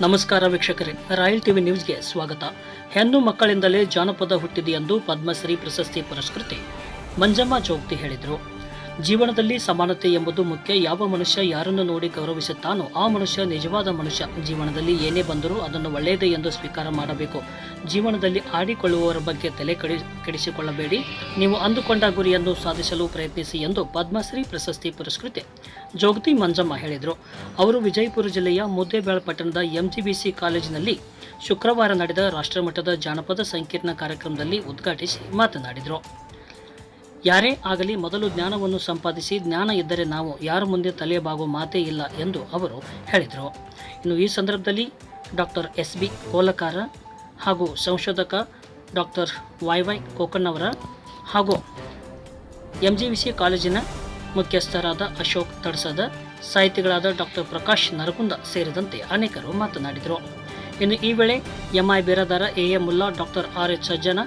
ನಮಸ್ಕಾರ ವೀಕ್ಷಕರೇ, royal TV ನ್ಯೂಸ್ಗೆ ಸ್ವಾಗತ. ಹೆಣ್ಣು ಮಕ್ಕಳಿಂದಲೇ ಜಾನಪದ ಹುಟ್ಟಿದೆ ಎಂದು ಪದ್ಮಶ್ರೀ ಪ್ರಶಸ್ತಿ ಪುರಸ್ಕೃತಿ. ಮಂಜಮ್ಮ ಚೌಕ್ತಿ ಹೇಳಿದರು. ಜೀವನದಲ್ಲಿ ಸಮಾನತೆ ಎಂಬುದು ಮುಖ್ಯ. ಯಾವ ಮನುಷ್ಯ ಯಾರನ್ನು ನೋಡಿ ಗೌರವಿಸುತ್ತಾನೋ ಆ ಮನುಷ್ಯ ನಿಜವಾದ ಮನುಷ್ಯ. ಜೀವನದಲ್ಲಿ ಏನೇ ಬಂದರೂ ಅದನ್ನು ಒಳ್ಳೆಯದೇ ಎಂದು ಸ್ವೀಕಾರ ಮಾಡಬೇಕು. ಜೀವನದಲ್ಲಿ ಆಡಿಕೊಳ್ಳುವವರ ಬಗ್ಗೆ ತಲೆ ಕೆಡಿ, ಕೆಡಿಸಿಕೊಳ್ಳಬೇಡಿ. ನೀವು ಅಂದುಕೊಂಡ ಗುರಿಯನ್ನು ಸಾಧಿಸಲು ಪ್ರಯತ್ನಿಸಿ ಎಂದು ಪದ್ಮಶ್ರೀ ಪ್ರಶಸ್ತಿ ಪುರಸ್ಕೃತೆ. ಜೋಗತಿ ಮಂಜಮ್ಮ ಹೇಳಿದರು. ಅವರು ವಿಜಯಪುರ ಜಿಲ್ಲೆಯ ಮುದ್ದೇಬೇಳ ಪಟ್ಟಣದ ಎಂಜಿಬಿಸಿ ಕಾಲೇಜಿನಲ್ಲಿ ಶುಕ್ರವಾರ ನಡೆದ ರಾಷ್ಟ್ರಮಟ್ಟದ ಜಾನಪದ ಸಂಕೀರ್ಣ ಕಾರ್ಯಕ್ರಮದಲ್ಲಿ ಉದ್ಘಾಟಿಸಿ ಮಾತನಾಡಿದರು. ಯಾರೇ ಆಗಲಿ ಮೊದಲು ಜ್ಞಾನವನ್ನು ಸಂಪಾದಿಸಿ ಜ್ಞಾನ ಇದ್ದರೆ ನಾವು ಯಾರ ಮುಂದೆ ತಲೆಯಬಾಗುವ ಮಾತೇ ಇಲ್ಲ ಎಂದು ಅವರು ಹೇಳಿದರು. ಇನ್ನು ಈ ಸಂದರ್ಭದಲ್ಲಿ ಡಾಕ್ಟರ್ ಎಸ್ ಬಿ ಕೋಲಕಾರ ಹಾಗೂ ಸಂಶೋಧಕ ಡಾಕ್ಟರ್ ವೈ ವೈ ಕೋಕಣ್ಣವರ ಹಾಗೂ ಎಂ ಜಿ ವಿ ಸಿ ಕಾಲೇಜಿನ ಮುಖ್ಯಸ್ಥರಾದ ಅಶೋಕ್ ತಡಸದ, ಸಾಹಿತಿಗಳಾದ ಡಾಕ್ಟರ್ ಪ್ರಕಾಶ್ ನರಗುಂದ ಸೇರಿದಂತೆ ಅನೇಕರು ಮಾತನಾಡಿದರು. ಇನ್ನು ಈ ವೇಳೆ M I Biradar A A Mulla, doctor R H Sajjan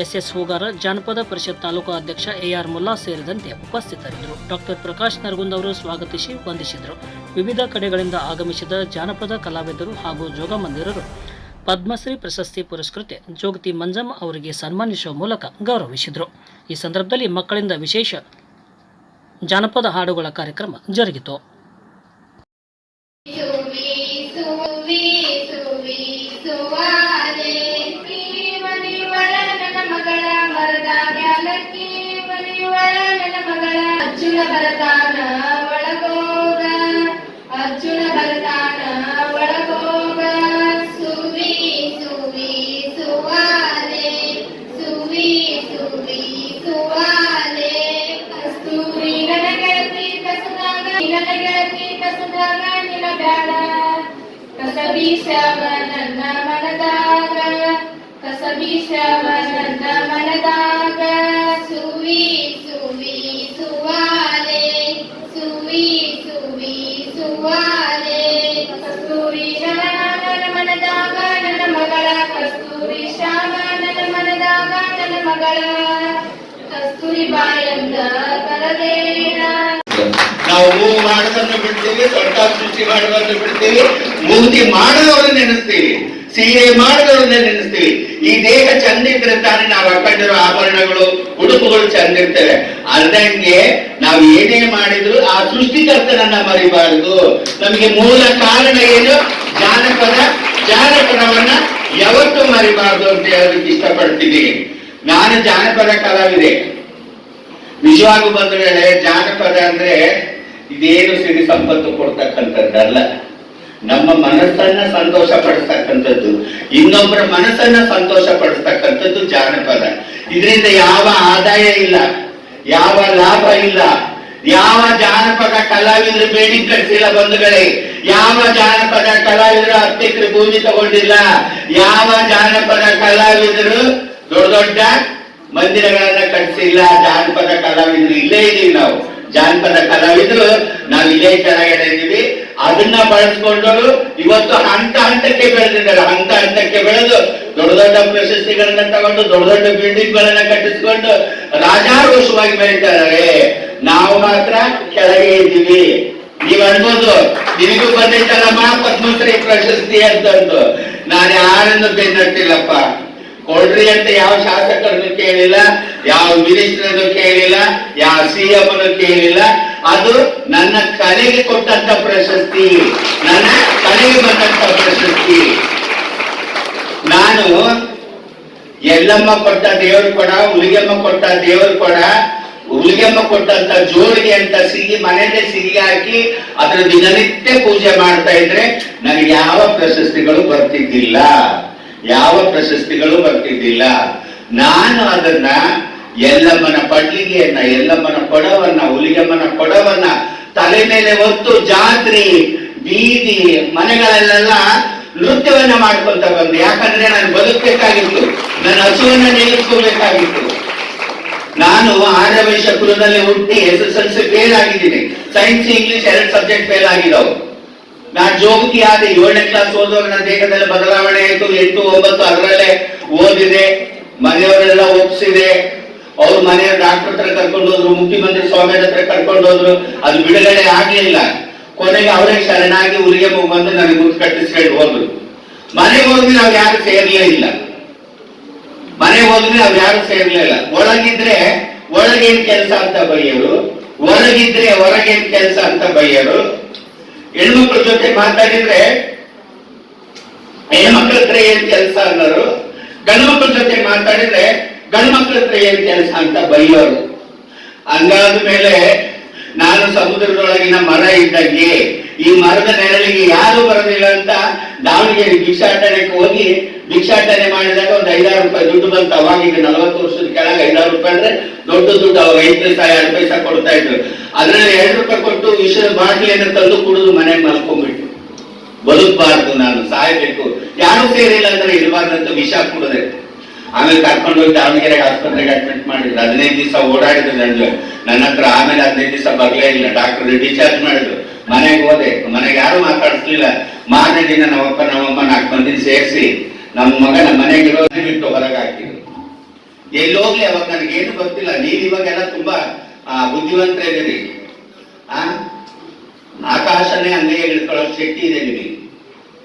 S S Hugar, ಜಾನಪದ ಪರಿಷತ್ ತಾಲೂಕು ಅಧ್ಯಕ್ಷ ಎಆರ್ ಆರ್ ಮುಲ್ಲಾ ಸೇರಿದಂತೆ ಉಪಸ್ಥಿತರಿದ್ದರು. ಡಾಕ್ಟರ್ ಪ್ರಕಾಶ್ ನರಗುಂದ್ ಅವರು ಸ್ವಾಗತಿಸಿ ವಂದಿಸಿದರು. ವಿವಿಧ ಕಡೆಗಳಿಂದ ಆಗಮಿಸಿದ ಜಾನಪದ ಕಲಾವಿದರು ಹಾಗೂ ಜೋಗಮಂದಿರರು ಪದ್ಮಶ್ರೀ ಪ್ರಶಸ್ತಿ ಪುರಸ್ಕೃತೆ, ಜೋಗತಿ ಮಂಜಮ್ಮ ಅವರಿಗೆ ಸನ್ಮಾನಿಸುವ ಮೂಲಕ ಗೌರವಿಸಿದರು. ಈ ಸಂದರ್ಭದಲ್ಲಿ ಮಕ್ಕಳಿಂದ ವಿಶೇಷ ಜಾನಪದ ಹಾಡುಗಳ ಕಾರ್ಯಕ್ರಮ ಜರುಗಿತು. ನನ್ನ ಮಗಳ ಅರ್ಜುನ ಬರತಾನ ಒಳಗೋಗ. ಅರ್ಜುನ ಬರತಾನ ಒಳಗೋಗ. ಸುವಿ ಸುವಿ, ಸುವಾಲೆ. ಸುವಿ ಸುವಿ, ಸುವಾಲೆ. ಕಸ್ತೂರಿ ನನ್ನ ಗೆಳತಿ ಕಸದಾಗ ನನ್ನ ಗೆಳತಿ ಕಸದಾಗ, ನಿನ್ನ ಬ್ಯಾಡ. ಕಸ ನನ್ನ ಮನದಾಗ. ಕಸ ನನ್ನ ಮನದಾಗ. ಸುವಿ ನಾವು ಮೂಗು ಮಾಡೋದನ್ನು ಬಿಡ್ತೀವಿ ದೊಡ್ಡ ಸೃಷ್ಟಿ ಮಾಡೋದನ್ನು ಬಿಡ್ತೀವಿ. ಮೂರ್ತಿ ಮಾಡದವ್ರನ್ನ ನೆನೆಸ್ತೀವಿ, ಸೀರೆ ಮಾಡದವ್ರನ್ನ ನೆನೆಸ್ತೀವಿ. ಈ ದೇಹ ಚಂದ ಇದ್ರೆ ತಾನೇ ನಾವು ಹಾಕೊಂಡಿರೋ ಆಭರಣಗಳು, ಉಡುಪುಗಳು ಚಂದ ಇರ್ತವೆ. ಅಲ್ದಂಗೆ ನಾವು ಏನೇ ಮಾಡಿದ್ರು ಆ ಸೃಷ್ಟಿಕರ್ತನನ್ನ ಮರಿಬಾರದು. ನಮಗೆ ಮೂಲ ಕಾರಣ ಏನು? ಜಾನಪದ, ಜಾನಪದವನ್ನ ಯಾವತ್ತೂ ಮರಿಬಾರದು ಅಂತ ಹೇಳೋದಕ್ಕೆ ಇಷ್ಟಪಡ್ತೀನಿ ನಾನು ಜಾನಪದ ಕಲಾವಿದೆ. ನಿಜವಾಗೂ ಬಂದ ವೇಳೆ ಜಾನಪದ ಅಂದ್ರೆ ಇದೇನು ಸಿರಿ ಸಂಪತ್ತು ಕೊಡ್ತಕ್ಕಂಥದ್ದಲ್ಲ. ನಮ್ಮ ಮನಸ್ಸನ್ನ ಸಂತೋಷ ಪಡಿಸ್ತಕ್ಕಂಥದ್ದು ಇನ್ನೊಬ್ಬರ ಮನಸ್ಸನ್ನ ಸಂತೋಷ ಪಡಿಸ್ತಕ್ಕಂಥದ್ದು ಜಾನಪದ. ಇದರಿಂದ ಯಾವ ಆದಾಯ ಇಲ್ಲ, ಯಾವ ಲಾಭ ಇಲ್ಲ. ಯಾವ ಜಾನಪದ ಕಲಾವಿದರು ಬೇಡಿಕೆ ಕಳಿಸಿಲ್ಲ ಬಂಧುಗಳೇ. ಯಾವ ಜಾನಪದ ಕಲಾವಿದರು ಹತ್ತೆಕರೆ ಭೂಮಿ ತಗೊಂಡಿಲ್ಲ. ಯಾವ ಜಾನಪದ ಕಲಾವಿದರು ದೊಡ್ಡ ದೊಡ್ಡ ಮಂದಿರಗಳನ್ನ ಕಟ್ಟಿಸಿಲ್ಲ ಜಾನಪದ ಕಲಾವಿದ್ರು ಇಲ್ಲೇ ಇದೀವಿ ನಾವು. ಜಾನಪದ ಕಲಾವಿದ್ರು ನಾವು ಇಲ್ಲೇ ಕೆಳಗಡೆ ಇದೀವಿ ಅದನ್ನ ಬಳಸ್ಕೊಂಡವರು ಇವತ್ತು ಹಂತ ಹಂತಕ್ಕೆ ಬೆಳೆದಿದ್ದಾರೆ. ಹಂತ ಹಂತಕ್ಕೆ ಬೆಳೆದು ದೊಡ್ಡ ದೊಡ್ಡ ಪ್ರಶಸ್ತಿಗಳನ್ನ ತಗೊಂಡು ದೊಡ್ಡ ದೊಡ್ಡ ಬಿಲ್ಡಿಂಗ್ ಗಳನ್ನ ಕಟ್ಟಿಸ್ಕೊಂಡು ರಾಜಾರೋಷವಾಗಿ ಬೆಳೀತಾರೆ. ನಾವು ಮಾತ್ರ ಕೆಳಗೆ ಇದ್ದೀವಿ. ನೀವ್ ಅನ್ಬೋದು, ನಿಮಗೂ ಬಂದೈತಲ್ಲಮ್ಮ ಪದ್ಮಶ್ರೀ ಪ್ರಶಸ್ತಿ ಅಂತಂದು. ನಾನು ಯಾರನ್ನು ಬೆನ್ನಟ್ಟಿಲ್ಲಪ್ಪ. ಕೊಡ್ರಿ ಅಂತ ಯಾವ ಶಾಸಕರನ್ನು ಕೇಳಿಲ್ಲ, ಯಾವ ಮಿನಿಸ್ಟರ್ ಕೇಳಿಲ್ಲ, ಯಾವ ಸಿಎಂ ಕೇಳಿಲ್ಲ. ಅದು ನನ್ನ ಕಲೆಗೆ ಕೊಟ್ಟಂತ ಪ್ರಶಸ್ತಿ, ನನ್ನ ಕಲೆಗೆ ಬಂದಂತ ಪ್ರಶಸ್ತಿ. ನಾನು ಎಲ್ಲಮ್ಮ ಕೊಟ್ಟ ದೇವರು ಕೊಡ, ಹುಲಿಗೆಮ್ಮ ಕೊಟ್ಟ ದೇವರು ಕೊಡ, ಹುಲಿಗೆಮ್ಮ ಕೊಟ್ಟಂತ ಜೋಳಿಗೆ ಅಂತ ಸಿಗಿ ಮನೆಯಲ್ಲೇ ಸಿಗಿ ಹಾಕಿ ಅದರ ದಿನನಿತ್ಯ ಪೂಜೆ ಮಾಡ್ತಾ ಇದ್ರೆ ನನಗೆ ಯಾವ ಪ್ರಶಸ್ತಿಗಳು ಬರ್ತಿದ್ದಿಲ್ಲ. ಯಾವ ಪ್ರಶಸ್ತಿಗಳು ಬರ್ತಿದ್ದಿಲ್ಲ. ನಾನು ಅದನ್ನ ಎಲ್ಲಮ್ಮನ ಪಡ್ಲಿಗೆಯನ್ನ, ಎಲ್ಲಮ್ಮನ ಕೊಡವನ್ನ ಹುಲಿಗಮ್ಮನ ಕೊಡವನ್ನ ತಲೆ ಮೇಲೆ ಹೊತ್ತು ಜಾತ್ರೆ, ಬೀದಿ, ಮನೆಗಳಲ್ಲೆಲ್ಲ ನೃತ್ಯವನ್ನ ಮಾಡ್ಕೊಂತ ಬಂದೆ. ಯಾಕಂದ್ರೆ ನಾನು ಬದುಕಬೇಕಾಗಿತ್ತು. ನನ್ನ ಹಸುವನ್ನ ನಿಲ್ಲಿಸ್ಕೋಬೇಕಾಗಿತ್ತು ನಾನು ಆರ್ಯ ವೈಶ್ಯ ಕುಲದಲ್ಲಿ ಹುಟ್ಟಿ S S L C fail ಆಗಿದ್ದೀನಿ. ಸೈನ್ಸ್ ಇಂಗ್ಲಿಷ್ ಎರಡು ಸಬ್ಜೆಕ್ಟ್ ಫೇಲ್ ಆಗಿದ್ದಾವೆ ನಾನ್ ಜೋಗತಿ ಆದ ಏಳನೇ ಕ್ಲಾಸ್ ಓದೋರು ನನ್ನ ದೇಹದಲ್ಲಿ ಬದಲಾವಣೆ ಆಯ್ತು. ಎಂಟು, ಒಂಬತ್ತು, ಅದರಲ್ಲೇ ಓದಿದೆ. ಮನೆಯವರೆಲ್ಲ ಒಪ್ಸಿದೆ. ಅವ್ರ ಮನೆಯ ಡಾಕ್ಟರ್ ಹತ್ರ ಕರ್ಕೊಂಡು ಹೋದ್ರು, ಮುಖ್ಯಮಂತ್ರಿ ಸ್ವಾಮಿ ಹತ್ರ ಕರ್ಕೊಂಡು ಹೋದ್ರು. ಅದು ಬಿಡುಗಡೆ ಆಗ್ಲಿಲ್ಲ ಕೊನೆಗೆ ಅವರೇ ಶರಣಾಗಿ ಊರಿಗೆ ಬಂದು ನನಗೆ ಮುತ್ತು ಕಟ್ಟಿಸ್ಕೊಂಡು ಹೋದ್ರು. ಮನೆಗೆ ಹೋದ್ರೆ ಅವ್ರು ಯಾರು ಸೇರ್ಲೇ ಇಲ್ಲ. ಮನೆಗೆ ಹೋದ್ರೆ ಅವ್ರು ಯಾರು ಸೇರ್ಲಿಲ್ಲ ಒಳಗಿದ್ರೆ ಒಳಗೇನ್ ಕೆಲಸ ಅಂತ ಬೈಯೋರು, ಹೊರಗಿದ್ರೆ ಹೊರಗೇನ್ ಕೆಲಸ ಅಂತ ಬೈಯೋರು ಹೆಣ್ಮಕ್ಳ ಜೊತೆ ಮಾತಾಡಿದ್ರೆ ಹೆಣ್ಮಕ್ಳ ಹತ್ರ ಏನ್ ಕೆಲಸ ಅನ್ನೋರು, ಗಂಡು ಜೊತೆ ಮಾತಾಡಿದ್ರೆ ಗಂಡು ಮಕ್ಳ ಹತ್ರ ಏನ್ ಕೆಲಸ ಅಂತ ಬೈಯೋರು. ಹಂಗಾದ ಮೇಲೆ ನಾನು ಸಮುದ್ರದೊಳಗಿನ ಮರ ಇದ್ದಂಗೆ ಈ ಮರದ ನೆರಳಿಗೆ ಯಾರು ಬರಲಿಲ್ಲ ಅಂತ ದಾವಣಗೆರೆ ಭಿಕ್ಷಾಟನೆಗೆ ಹೋಗಿ ಭಿಕ್ಷಾಟನೆ ಮಾಡಿದಾಗ ಒಂದು ಐದಾರು ರೂಪಾಯಿ ದುಡ್ಡು ಬಂತು. ಅವಾಗ ನಲವತ್ತು ವರ್ಷದ ಕೆಳಗೆ ಐದಾರು ರೂಪಾಯಿ ಅಂದ್ರೆ ದೊಡ್ಡ ದುಡ್ಡು. ಅವಾಗ ಐದು ಪೈಸಾ, ಎರಡು ಪೈಸಾ ಕೊಡ್ತಾ ಇದ್ರು. ಅದ್ರಲ್ಲಿ ಎರಡು ರೂಪಾಯಿ ಕೊಟ್ಟು ವಿಷಯ ಬಾಟ್ಲಿಯನ್ನು ತಂದು ಕುಡಿದು ಮನೆಗೆ ಮಲ್ಕೊಂಡ್ಬಿಟ್ಟು ಬದುಕಬಾರ್ದು, ನಾನು ಸಾಯಬೇಕು. ಯಾರು ಸೇರಿಲ್ಲ ಅಂದ್ರೆ ಇರಬಾರ್ದಂತ ವಿಷ ಕುಡಿದೆ ಆಮೇಲೆ ಕರ್ಕೊಂಡು ಹೋಗಿ ದಾವಣಗೆರೆ ಆಸ್ಪತ್ರೆಗೆ ಅಡ್ಮಿಟ್ ಮಾಡಿದ್ರು. ಹದಿನೈದು ದಿವಸ ಓಡಾಡಿದ್ರು ನನ್ನ ನನ್ನ ಹತ್ರ ಆಮೇಲೆ ಹದಿನೈದು ದಿವಸ ಬರಲೇ ಇಲ್ಲ. ಡಾಕ್ಟರ್ ಡಿಸ್ಚಾರ್ಜ್ ಮಾಡಿದ್ರು. ಮನೆಗೆ ಹೋದೆ. ಮನೆಗೆ ಯಾರು ಮಾತಾಡಿಸ್ಲಿಲ್ಲ. ಮಾರನೇ ನಮ್ಮಪ್ಪ ನಮ್ಮಮ್ಮ ನಾಲ್ಕು ಮಂದಿ ಸೇರಿಸಿ ನಮ್ಮ ಮಗನ ಮನೆಗಿರೋ ಬಿಟ್ಟು ಹೊರಗೆ ಹಾಕಿದ್ರು ಎಲ್ಲೋಗ್ಲಿ ಅವಾಗ ನನಗೇನು ಗೊತ್ತಿಲ್ಲ. ನೀವು ಇವಾಗೆಲ್ಲ ತುಂಬಾ ಆ, ಬುದ್ಧಿವಂತರಿದ್ದೀರಿ ಆ? ಆಕಾಶನೇ ಅಂಗೈಯಲ್ಲಿ ಹಿಡ್ಕೊಳ್ಳೋ ಶಕ್ತಿ ಇದೆ ನಿಮಗೆ.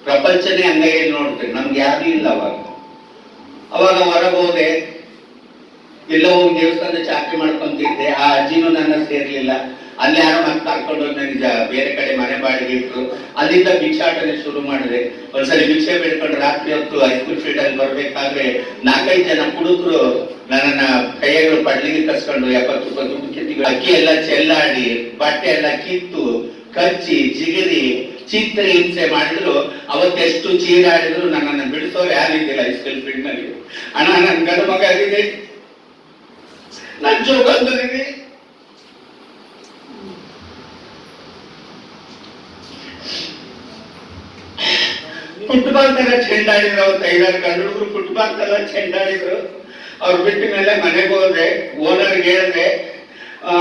ಪ್ರಪಂಚನೇ ಅಂಗೈಯಲ್ಲಿ ನೋಡ್ತೀರಿ. ನಮ್ಗೆ ಯಾರು ಇಲ್ಲ ಅವಾಗ. ಅವಾಗ ಹೊರಗೆ ಹೋದೆ. ಎಲ್ಲೋ ಒಂದು ದೇವಸ್ಥಾನದ ಚಾಕರಿ ಮಾಡ್ಕೊಂತಿದ್ದೆ. ಆ ಅಜ್ಜಿನೂ ನನ್ನ ಸೇರ್ಲಿಲ್ಲ. ಅಲ್ಲಿ ಯಾರೋ ಕರ್ಕೊಂಡು ನಿಜ, ಬೇರೆ ಕಡೆ ಮನೆ ಬಾಡಿಗೆ ಇಟ್ರು ಅಲ್ಲಿಂದ ಭಿಕ್ಷಾಟನೆ ಶುರು ಮಾಡಿದೆ. ಒಂದ್ಸಲಿ ಭಿಕ್ಷೆ ಬೇಡ್ಕೊಂಡು ರಾತ್ರಿ ಹೊತ್ತು ಹೈಸ್ಕೂಲ್ ಫೀಲ್ಡ್ ಅಲ್ಲಿ ಬರ್ಬೇಕಾದ್ರೆ ನಾಲ್ಕೈದು ಜನ ಕುಡುಕರು ನನ್ನ ಕೈಗಳು ಪಡ್ಲಿಗೆ ಕಸ್ಕೊಂಡು ಎಪ್ಪತ್ತು ರೂಪಾಯಿ ಅಕ್ಕಿ ಎಲ್ಲ ಚೆಲ್ಲಾಡಿ, ಬಟ್ಟೆ ಎಲ್ಲ ಕಿತ್ತು ಕಚ್ಚಿ ಜಿಗಿರಿ, ಚಿತ್ರ ಹಿಂಸೆ ಮಾಡಿದ್ರು. ಅವತ್ತೆಷ್ಟು ಚೀರಾಡಿದ್ರು ನನ್ನನ್ನು ಬಿಡಿಸೋರು ಯಾರಿದ್ದಿಲ್ಲ ಹೈಸ್ಕೂಲ್ ಫೀಲ್ಡ್ನಲ್ಲಿ. ಅಣ್ಣ, ನನ್ ಗಂಡು ಮಗ ಆಗಿದೆ ನನ್ ಜೋಗಂದರಿಗೆ. ಫುಟ್ಬಾಲ್ ತರ ಚೆಂಡಾಡಿದ್ರು ಅವ್ರ ಐದಾರು ಗಂಡು ಫುಟ್ಬಾಲ್ ತರ ಚೆಂಡಾಡಿದ್ರು ಅವ್ರು ಬಿಟ್ಟ ಮೇಲೆ ಮನೆಗೆ ಹೋದೆ, ಓನರ್ಗೆ ಹೇಳಿದೆ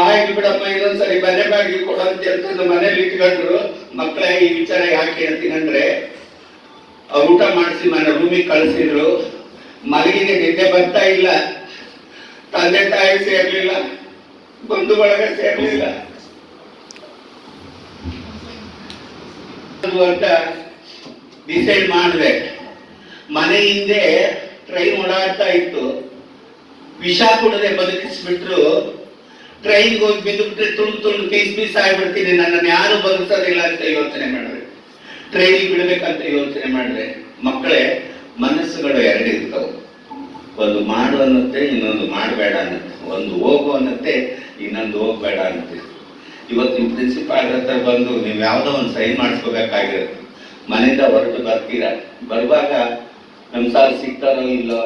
ಆಯ್ತು ಬಿಡಪ್ಪ, ಇನ್ನೊಂದ್ಸರಿ ಮನೆ ಬಾಡಿಗೆ ಕೊಡಂತ ಅಂತ ಮನೇಲಿ ಇಟ್ಕೊಂಡ್ರು. ಮಕ್ಕಳ ಈ ವಿಚಾರ ಯಾಕೆ ಹೇಳ್ತೀನಂದ್ರೆ ಅವ್ರು ಊಟ ಮಾಡಿಸಿ ಮನೆ ರೂಮಿಗೆ ಕಳಿಸಿದ್ರು. ಮಲಗಿಗೆ ನಿದ್ದೆ ಬರ್ತಾ ಇಲ್ಲ. ತಂದೆ ತಾಯಿ ಸೇರ್ಲಿಲ್ಲ, ಬಂಧು ಬಳಗ ಸೇರ್ಲಿಲ್ಲ. ಅಂತ ಡಿಸೈಡ್ ಮಾಡಿದೆ ಮನೆ ಹಿಂದೆ ಟ್ರೈನ್ ಓಡಾಡ್ತಾ ಇತ್ತು. ವಿಷ ಕೊಡದೆ ಬದುಕಿಸ್ಬಿಟ್ರು. ಟ್ರೈನ್ಗೆ ಹೋಗಿ ಬಿದ್ದುಬಿಟ್ರೆ ತುಳು ತುಳು ಪೀಸ್ ಪೀಸ್ ಆಗ್ಬಿಡ್ತೀನಿ. ನನ್ನನ್ನು ಯಾರು ಬದುಕಿಸೋದಿಲ್ಲ ಅಂತ ಯೋಚನೆ ಮಾಡಿದ್ರೆ ಟ್ರೈನಿಗೆ ಬಿಡಬೇಕಂತ ಯೋಚನೆ ಮಾಡಿದ್ರೆ ಮಕ್ಕಳೇ, ಮನಸ್ಸುಗಳು ಎರಡು ಇರ್ತವೆ ಒಂದು ಮಾಡು ಅನ್ನತ್ತೆ, ಇನ್ನೊಂದು ಮಾಡಬೇಡ ಅನ್ನತ್ತೆ. ಒಂದು ಹೋಗು ಅನ್ನತ್ತೆ, ಇನ್ನೊಂದು ಹೋಗ್ಬೇಡ ಅನ್ನತ್ತೆ. ಇವತ್ತು ನಿಮ್ಮ ಪ್ರಿನ್ಸಿಪಾಲ್ ಹತ್ರ ಬಂದು ನೀವು ಯಾವುದೋ ಒಂದು ಸೈನ್ ಮಾಡಿಸ್ಕೋಬೇಕಾಗಿರುತ್ತೆ. ಮನೆಯಿಂದ ಹೊರಟು ಬರ್ತೀರಾ? ಬರುವಾಗ ನಮ್ಮ ಸಾಲ ಸಿಗ್ತಾರೋ ಇಲ್ಲೋ,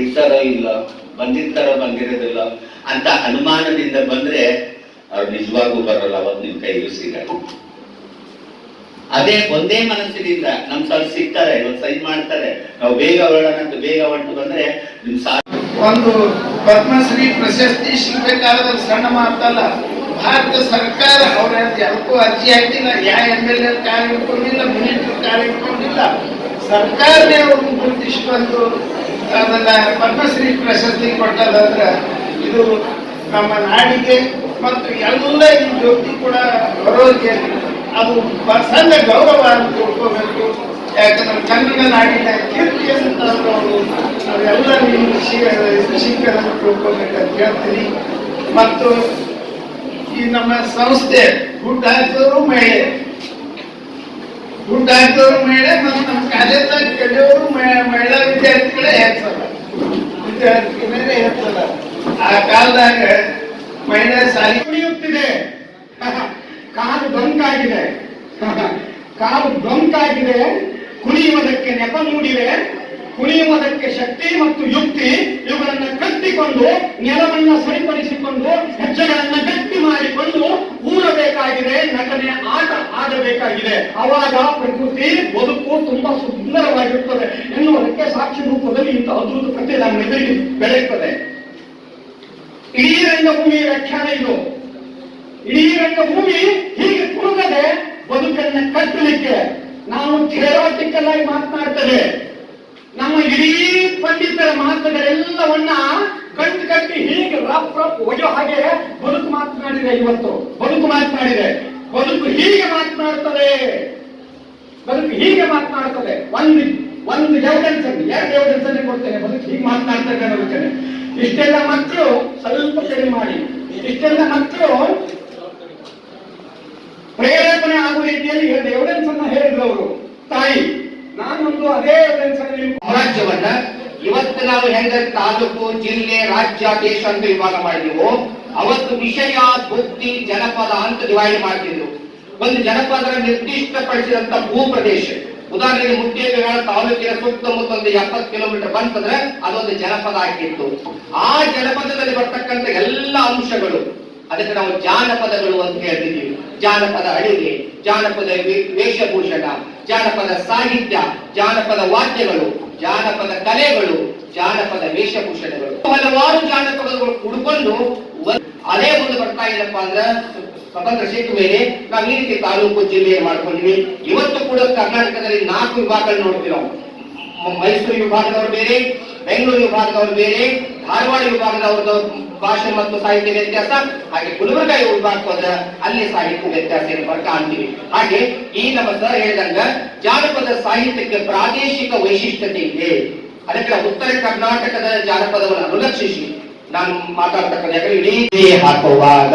ಇರ್ತಾರೋ ಇಲ್ಲೋ, ಬಂದಿರ್ತಾರೋ ಬಂದಿರೋದಿಲ್ಲ ಅಂತ ಅನುಮಾನದಿಂದ ಬಂದ್ರೆ ಅವ್ರು ನಿಜವಾಗೂ ಬರಲ್ಲ, ಅವತ್ತು ನಿಮ್ ಕೈಗೂ ಸಿಗಲ್ಲ. ಅದೇ ಒಂದೇ ಮನಸ್ಸಿನಿಂದ ನಮ್ ಸಾಲ ಸಿಗ್ತಾರೆ ಇವತ್ತು ಸೈನ್ ಮಾಡ್ತಾರೆ, ನಾವು ಬೇಗ ಹೊರಡೋಣ ಬೇಗ ಹೊರಟು ಬಂದ್ರೆ ನಿಮ್ ಸಾಲ ಒಂದು ಪದ್ಮಶ್ರೀ ಪ್ರಶಸ್ತಿ ಸಿಗ್ಬೇಕಾದ್ರೆ ಸಣ್ಣ ಮಾತಲ್ಲ. ಭಾರತ ಸರ್ಕಾರ ಅವ್ರ ಯಾವಕ್ಕೂ ಅರ್ಜಿ ಹಾಕಿಲ್ಲ ಯಾವ ಎಂ ಎಲ್ ಎ ಕಾರ್ ಇಟ್ಕೊಂಡಿಲ್ಲ ಮಿನಿಸ್ಟರ್ ಕಾರ್ ಇಟ್ಕೊಂಡಿಲ್ಲ ಸರ್ಕಾರನೇ ಅವ್ರನ್ನ ಬಂದು ಅದನ್ನ ಪದ್ಮಶ್ರೀ ಪ್ರಶಸ್ತಿ ಕೊಟ್ಟದಂದ್ರೆ ಇದು ನಮ್ಮ ನಾಡಿಗೆ ಮತ್ತು ಎಲ್ಲ ಈ ಜ್ಯೋತಿ ಕೂಡ ಬರೋರಿಗೆ ಅದು ಸಣ್ಣ ಗೌರವ ಅಂತ ತಿಳ್ಕೋಬೇಕು ಯಾಕಂದ್ರೆ ಕನ್ನಡ ನಾಡಿನ ಕೀರ್ತಿಯನ್ನು ಅಂತ ಅವರು ನಾವೆಲ್ಲ ನಿಮ್ಮ ಶಿಕ್ಷಕರನ್ನು ತಿಳ್ಕೊಬೇಕಂತ ಹೇಳ್ತೀನಿ ಮತ್ತು ಈ ನಮ್ಮ ಸಂಸ್ಥೆ ಹಾಕಿದವರು ಮಹಿಳೆ. ಹಾಕಿದವರು ಮಹಿಳೆ ಮತ್ತು ನಮ್ಮ ಕಾಲೇಜ್ದಾಗ ಕೆಲವರು ಮಹಿ- ಮಹಿಳಾ ವಿದ್ಯಾರ್ಥಿಗಳೇ ಹೆಚ್ಚಲ್ಲ ವಿದ್ಯಾರ್ಥಿಗಳೇ ಹೆಚ್ಚಲ್ಲ ಆ ಕಾಲದಾಗ ಮಹಿಳೆ ಸಾಲಿ ಕುಡಿಯುತ್ತಿದೆ ಕಾಲು ಬಂಕಾಗಿದೆ ಕಾಲು ಬಂಕಾಗಿದೆ ಕುಡಿಯುವುದಕ್ಕೆ ನೆಪ ಮೂಡಿದೆ. ಕುಣಿಯುವುದಕ್ಕೆ ಶಕ್ತಿ ಮತ್ತು ಯುಕ್ತಿ ಇವುಗಳನ್ನ ಕಟ್ಟಿಕೊಂಡು ನೆಲವನ್ನ ಸರಿಪಡಿಸಿಕೊಂಡು ಹೆಜ್ಜೆಗಳನ್ನ ಗಟ್ಟಿ ಮಾಡಿಕೊಂಡು ಊರಬೇಕಾಗಿದೆ, ನಟನೆ ಆಟ ಆಡಬೇಕಾಗಿದೆ ಅವಾಗ ಪ್ರಕೃತಿ ಬದುಕು ತುಂಬಾ ಸುಂದರವಾಗಿರುತ್ತದೆ ಎನ್ನುವುದಕ್ಕೆ ಸಾಕ್ಷಿ ರೂಪದಲ್ಲಿ ಇಂಥ ಅದ್ಭುತ ಕಥೆ ನಮ್ಮ ಬೆಳೆಯುತ್ತದೆ ಇಡೀ ರಂಗಭೂಮಿ ವ್ಯಾಖ್ಯಾನ ಇದು. ಇಡೀ ರಂಗಭೂಮಿ ಹೀಗೆ ಕುರುಗದೆ ಬದುಕನ್ನ ಕಟ್ಟಲಿಕ್ಕೆ. ನಾವು ಥಿಯರಾಟಿಕಲ್ ಆಗಿ ಮಾತನಾಡ್ತೇವೆ ನಮ್ಮ ಇಡೀ ಪಂಡಿತರ ಮಾತುಗಳೆಲ್ಲವನ್ನ ಕಟ್ಟು ಕಟ್ಟಿ ಹೀಗೆ ರಫ್ ರಫ್ ಒಯ್ಯೋ ಹಾಗೆ ಬದುಕು ಮಾತನಾಡಿದೆ ಇವತ್ತು. ಬದುಕು ಮಾತನಾಡಿದೆ. ಬದುಕು ಹೀಗೆ ಮಾತನಾಡ್ತದೆ ಬದುಕು ಹೀಗೆ ಮಾತನಾಡ್ತದೆ ಒಂದು ಒಂದು ಎವಿಡೆನ್ಸ್ ಅನ್ನು ಎರಡು ಎವಿಡೆನ್ಸ್ ಅನ್ನು ಕೊಡ್ತೇನೆ. ಬದುಕು ಹೀಗೆ ಮಾತನಾಡ್ತದೆ ಅನ್ನೋದಕ್ಕೆ ಇಷ್ಟೆಲ್ಲ ಮಕ್ಕಳು ಸ್ವಲ್ಪ ಕಡಿಮೆ ಮಾಡಿ. ಇಷ್ಟೆಲ್ಲ ಮಕ್ಕಳು ಪ್ರೇರೇಪಣೆ ಆಗುವ ರೀತಿಯಲ್ಲಿ ಎರಡು ಎವಿಡೆನ್ಸ್ ಅನ್ನ ಹೇಳಿದ್ರು ಅವರು. ತಾಯಿ ನಾನೊಂದು ಅದೇ ಸಾಮ್ರಾಜ್ಯವನ್ನ ಇವತ್ತು ನಾವು ಹೆಂಗ ತಾಲೂಕು, ಜಿಲ್ಲೆ, ರಾಜ್ಯ, ದೇಶ ಅಂತ ವಿಭಾಗ ಮಾಡಿದೆವು, ಅವತ್ತು ವಿಷಯ, ಬುದ್ಧಿ, ಜನಪದ ಅಂತ ಡಿವೈಡ್ ಮಾಡ್ತಿದ್ರು. ಒಂದು ಜನಪದರ ನಿರ್ದಿಷ್ಟಪಡಿಸಿದಂತ ಭೂ ಪ್ರದೇಶ. ಉದಾಹರಣೆಗೆ ಮುದ್ದೇಬಿಹಾಳ ತಾಲೂಕಿನ ಸುತ್ತಮುತ್ತ ಒಂದು ಎಪ್ಪತ್ತು ಕಿಲೋಮೀಟರ್ ಬಂತಂದ್ರೆ ಅದೊಂದು ಜನಪದ ಆಗಿತ್ತು. ಆ ಜನಪದದಲ್ಲಿ ಬರ್ತಕ್ಕಂಥ ಎಲ್ಲ ಅಂಶಗಳು, ಅದಕ್ಕೆ ನಾವು ಜಾನಪದಗಳು ಅಂತ ಹೇಳ್ತಿದ್ದೀವಿ. ಜಾನಪದ ಅಡುಗೆ ಜಾನಪದ ವೇಷಭೂಷಣ ಜಾನಪದ ಸಾಹಿತ್ಯ, ಜಾನಪದ ವಾದ್ಯಗಳು, ಜಾನಪದ ಕಲೆಗಳು, ಜಾನಪದ ವೇಷಭೂಷಣಗಳು. ಹಲವಾರು ಜಾನಪದಗಳು ಉಡ್ಕೊಂಡು ಅದೇ ಒಂದು ಬರ್ತಾ ಇದಪ್ಪ ಅಂದ್ರೆ ಸ್ವತಂತ್ರ ಸೇತುವೆ ಮೇಲೆ ನಾವು ಈ ರೀತಿ ತಾಲೂಕು ಜಿಲ್ಲೆ ಮಾಡ್ಕೊಂಡಿವಿ. ಇವತ್ತು ಕೂಡ ಕರ್ನಾಟಕದಲ್ಲಿ ನಾಲ್ಕು ವಿಭಾಗಗಳು ನೋಡ್ತೀವಿ ನಾವು. ಮೈಸೂರು ವಿಭಾಗದವರು ಬೇರೆ ಬೆಂಗಳೂರು ವಿಭಾಗದವರು ಬೇರೆ, ಧಾರವಾಡ ವಿಭಾಗದವ್ರದ್ದು ಭಾಷೆ ಮತ್ತು ಸಾಹಿತ್ಯ ವ್ಯತ್ಯಾಸ, ಹಾಗೆ ಗುಲ್ಬರ್ಗ ವಿಭಾಗದ ಅಲ್ಲಿ ಸಾಹಿತ್ಯ ವ್ಯತ್ಯಾಸ ಏನು ಕಾಣ್ತೀವಿ ಹಾಗೆ ಈ ನಮ್ಮ ಸರ್ ಹೇಳಿದಂಗ ಜಾನಪದ ಸಾಹಿತ್ಯಕ್ಕೆ ಪ್ರಾದೇಶಿಕ ವೈಶಿಷ್ಟ್ಯತೆ ಇದೆ. ಅದಕ್ಕೆ ಉತ್ತರ ಕರ್ನಾಟಕದ ಜಾನಪದವನ್ನು ಅನುಲಕ್ಷಿಸಿ. ನಾನು ಮಾತಾಡ್ತಕ್ಕಂಥ ಯಾಕಂದ್ರೆ ಇಡೀ ಹಾಕುವಾಗ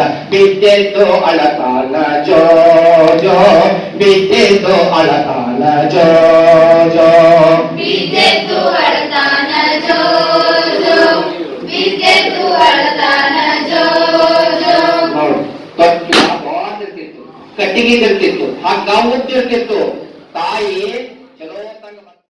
ಕಟ್ಟಿಗೆ ಇರ್ತಿತ್ತು ಹಗ್ಗ ಉದ್ದಿರ್ತಿತ್ತು ತಾಯಿ